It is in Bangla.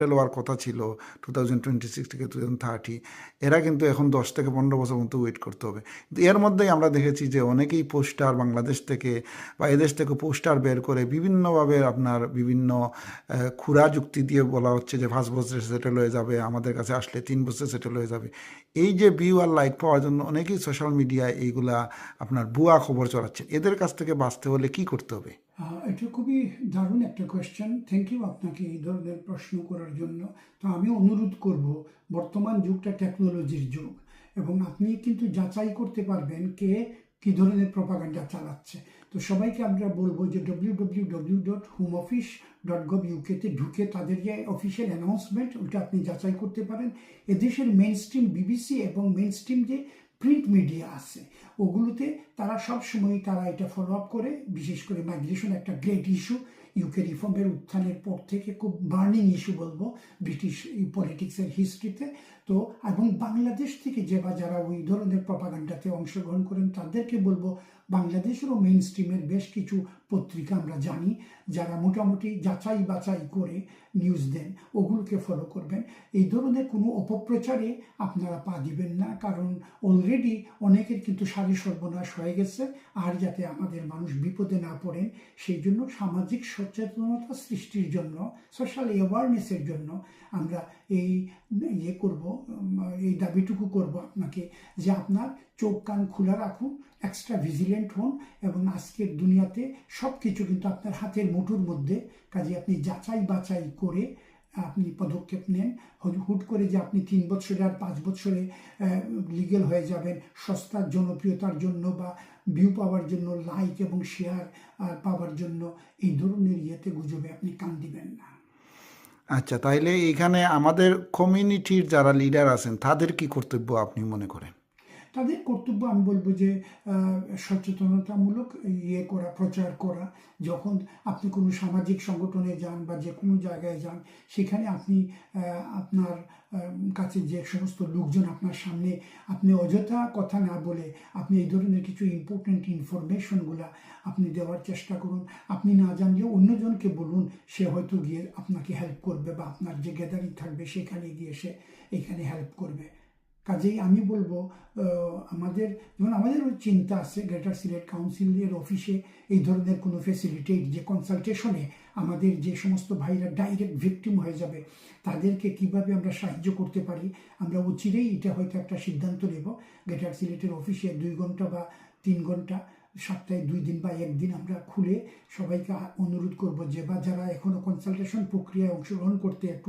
হওয়ার কথা ছিল টু থাউজেন্ড টোয়েন্টি সিক্স থেকে টু থাউজেন্ড থার্টি এরা কিন্তু এখন দশ থেকে পনেরো বছর মতো ওয়েট করতে হবে। কিন্তু এর মধ্যেই আমরা দেখেছি যে অনেকেই পোস্টার বাংলাদেশ থেকে বা এদেশ থেকে পোস্টার বের করে বিভিন্নভাবে আপনার বিভিন্ন খুরা যুক্তি দিয়ে বলা হচ্ছে যে পাঁচ বছরে সেটেল হয়ে যাবে, আমাদের কাছে আসলে তিন বছরে সেটেল হয়ে যাবে। এই যে ভিউ আর লাইক পাওয়ার জন্য অনেকেই সোশ্যাল মিডিয়ায় এইগুলা আপনার ভুয়া খবর ছড়াচ্ছে এদের কাছ থেকে বাঁচতে হলে কি করতে হবে? এটা খুবই দারুণ একটা কোয়েশ্চেন থ্যাংক ইউ আপনাকে এই ধরনের প্রশ্ন করার জন্য। তো আমি অনুরোধ করব, বর্তমান যুগটা টেকনোলজির যুগ এবং আপনি কিন্তু যাচাই করতে পারবেন কে কি ধরনের প্রপাগান্ডা চালাচ্ছে। তো সবাইকে আমরা বলব যে W W W dot home office dot gov ইউকেতে ঢুকে তাদের যে অফিসিয়াল অ্যানাউন্সমেন্ট ওইটা আপনি যাচাই করতে পারেন। এদেশের মেন স্ট্রিম বিবিসি এবং মেন স্ট্রিম যে প্রিন্ট মিডিয়া আছে। ওগুলোতে তারা সব সময় তারা এটা ফলো আপ করে, বিশেষ করে মাইগ্রেশন একটা গ্রেট ইস্যু ইউকে রিফর্মের উত্থানের পর থেকে খুব বার্নিং ইস্যু বলব ব্রিটিশ পলিটিক্সের হিস্ট্রিতে তো। এবং বাংলাদেশ থেকে যে বা যারা ওই ধরনের প্রপাগান্ডাতে অংশগ্রহণ করেন, তাদেরকে বলব বাংলাদেশেরও মেইন স্ট্রিমের বেশ কিছু পত্রিকা আমরা জানি, যারা মোটামুটি যাচাই বাছাই করে নিউজ দেন, ওগুলোকে ফলো করবেন। এই ধরনের কোনো অপপ্রচারে আপনারা পা দিবেন না, কারণ অলরেডি অনেকের কিন্তু সারি সর্বনাশ হয়ে গেছে, আর যাতে আমাদের মানুষ বিপদে না পড়েন, সেই জন্য সামাজিক সচেতনতা সৃষ্টির জন্য সোশ্যাল অ্যাওয়ারনেসের জন্য আমরা এই ইয়ে করব এই দাবিটুকু করব আপনাকে, যে আপনার চোখ কান খোলা রাখুন এক্সট্রা ভিজিলেন্ট হন এবং আজকের দুনিয়াতে সব কিছু কিন্তু আপনার হাতের মুঠোর মধ্যে। কাজে আপনি যাচাই বাছাই করে আপনি পদক্ষেপ নেন। হুট করে যে আপনি তিন বছরে আর পাঁচ বছরে লিগেল হয়ে যাবেন সস্তার জনপ্রিয়তার জন্য বা ভিউ পাওয়ার জন্য লাইক এবং শেয়ার পাওয়ার জন্য এই ধরনের ইয়েতে গুজবে আপনি কান দিবেন না। আচ্ছা তাইলে এখানে আমাদের কমিউনিটির যারা লিডার আছেন, তাদের কি কর্তব্য আপনি মনে করেন? তাদের কর্তব্য আমি বলব যে সচেতনতামূলক ইয়ে করা, প্রচার করা। যখন আপনি কোনো সামাজিক সংগঠনে যান বা যে কোনো জায়গায় যান, সেখানে আপনি আপনার কাছে যে সমস্ত লোকজন আপনার সামনে, আপনি অযথা কথা না বলে আপনি এই ধরনের কিছু ইম্পর্টেন্ট ইনফরমেশনগুলা আপনি দেওয়ার চেষ্টা করুন। আপনি না জানলেও অন্যজনকে বলুন, সে হয়তো গিয়ে আপনাকে হেল্প করবে বা আপনার যে গ্যাদারিং থাকবে, সেখানে গিয়ে সে এখানে হেল্প করবে। কাজেই আমি বলব আমাদের, যেমন আমাদের ওই চিন্তা আছে, গ্রেটার সিলেট কাউন্সিলের অফিসে এই ধরনের কোনো ফেসিলিটেট যে কনসালটেশনে আমাদের যে সমস্ত ভাইরা ডাইরেক্ট ভিকটিম হয়ে যাবে, তাদেরকে কীভাবে আমরা সাহায্য করতে পারি, আমরা অচিরেই এটা হয়তো একটা সিদ্ধান্ত নেব। গ্রেটার সিলেটের অফিসে দুই ঘণ্টা বা তিন ঘণ্টা, সপ্তাহে দুই দিন বা একদিন আমরা খুলে সবাইকে অনুরোধ করব যে বা যারা এখনও কনসালটেশন প্রক্রিয়ায় অংশগ্রহণ করতে একটু